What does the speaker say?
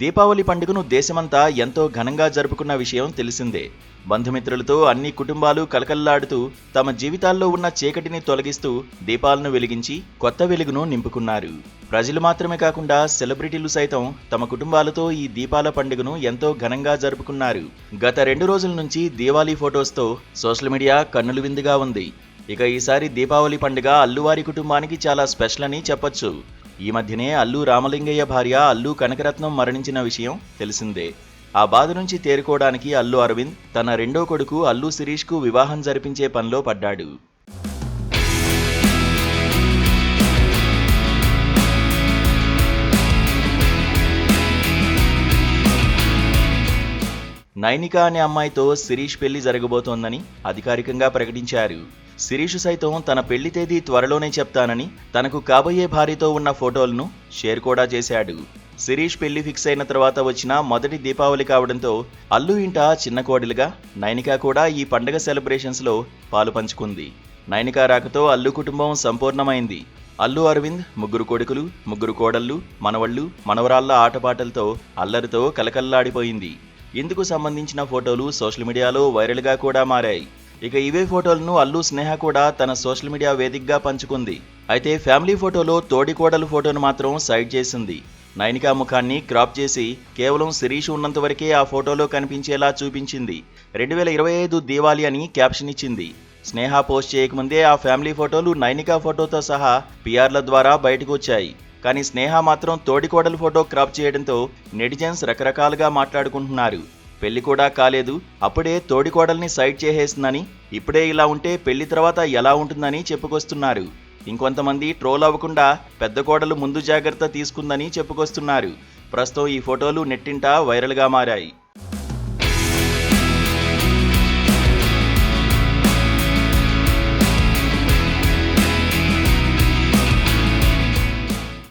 దీపావళి పండుగను దేశమంతా ఎంతో ఘనంగా జరుపుకున్న విషయం తెలిసిందే. బంధుమిత్రులతో అన్ని కుటుంబాలు కలకల్లాడుతూ తమ జీవితాల్లో ఉన్న చీకటిని తొలగిస్తూ దీపాలను వెలిగించి కొత్త వెలుగును నింపుకున్నారు. ప్రజలు మాత్రమే కాకుండా సెలబ్రిటీలు సైతం తమ కుటుంబాలతో ఈ దీపాల పండుగను ఎంతో ఘనంగా జరుపుకున్నారు. గత రెండు రోజుల నుంచి దీవాళీ ఫొటోస్తో సోషల్ మీడియా కన్నులు విందుగా ఉంది. ఇక ఈసారి దీపావళి పండుగ అల్లువారి కుటుంబానికి చాలా స్పెషల్ అని చెప్పొచ్చు. ఈ మధ్యనే అల్లు రామలింగయ్య భార్య అల్లు కనకరత్నం మరణించిన విషయం తెలిసిందే. ఆ బాధ నుంచి తేరుకోవడానికి అల్లు అరవింద్ తన రెండో కొడుకు అల్లు శిరీష్కు వివాహం జరిపించే పనిలో పడ్డాడు. నైనిక అనే అమ్మాయితో శిరీష్ పెళ్ళి జరగబోతోందని అధికారికంగా ప్రకటించారు. శిరీష్ సైతం తన పెళ్ళి తేదీ త్వరలోనే చెప్తానని తనకు కాబోయే భార్యతో ఉన్న ఫోటోలను షేర్ కూడా చేశాడు. శిరీష్ పెళ్ళి ఫిక్స్ అయిన తర్వాత వచ్చిన మొదటి దీపావళి కావడంతో అల్లు ఇంట చిన్న కోడలుగా నైనిక కూడా ఈ పండగ సెలబ్రేషన్స్లో పాలు పంచుకుంది. నైనిక రాకతో అల్లు కుటుంబం సంపూర్ణమైంది. అల్లు అరవింద్ ముగ్గురు కొడుకులు ముగ్గురు కోడళ్ళు మనవళ్ళు మనవరాళ్ళ ఆటపాటలతో అల్లరితో కలకల్లాడిపోయింది. ఇందుకు సంబంధించిన ఫోటోలు సోషల్ మీడియాలో వైరల్గా కూడా మారాయి. ఇక ఇవే ఫోటోలను అల్లు స్నేహ కూడా తన సోషల్ మీడియా వేదికగా పంచుకుంది. అయితే ఫ్యామిలీ ఫోటోలో తోడికోడలు ఫోటోను మాత్రం సైడ్ చేసింది. నైనికా ముఖాన్ని క్రాప్ చేసి కేవలం శిరీష్ ఉన్నంత వరకే ఆ ఫోటోలో కనిపించేలా చూపించింది. రెండు వేల ఇరవై ఐదు దీవాలి అని క్యాప్షన్ ఇచ్చింది. స్నేహ పోస్ట్ చేయకముందే ఆ ఫ్యామిలీ ఫోటోలు నైనికా ఫోటోతో సహా పిఆర్ల ద్వారా బయటకు వచ్చాయి కానీ స్నేహ మాత్రం తోడికోడలు ఫోటో క్రాప్ చేయడంతో నెటిజన్స్ రకరకాలుగా మాట్లాడుకుంటున్నారు. పెళ్ళి కూడా కాలేదు. అప్పుడే తోడికోడల్ని సైడ్ చేసేసిందని ఇప్పుడే ఇలా ఉంటే పెళ్ళి తర్వాత ఎలా ఉంటుందని చెప్పుకొస్తున్నారు. ఇంకొంతమంది ట్రోల్ అవ్వకుండా పెద్ద కోడలు ముందు జాగ్రత్త తీసుకుందని చెప్పుకొస్తున్నారు. ప్రస్తుతం ఈ ఫోటోలు నెట్టింట వైరల్గా మారాయి.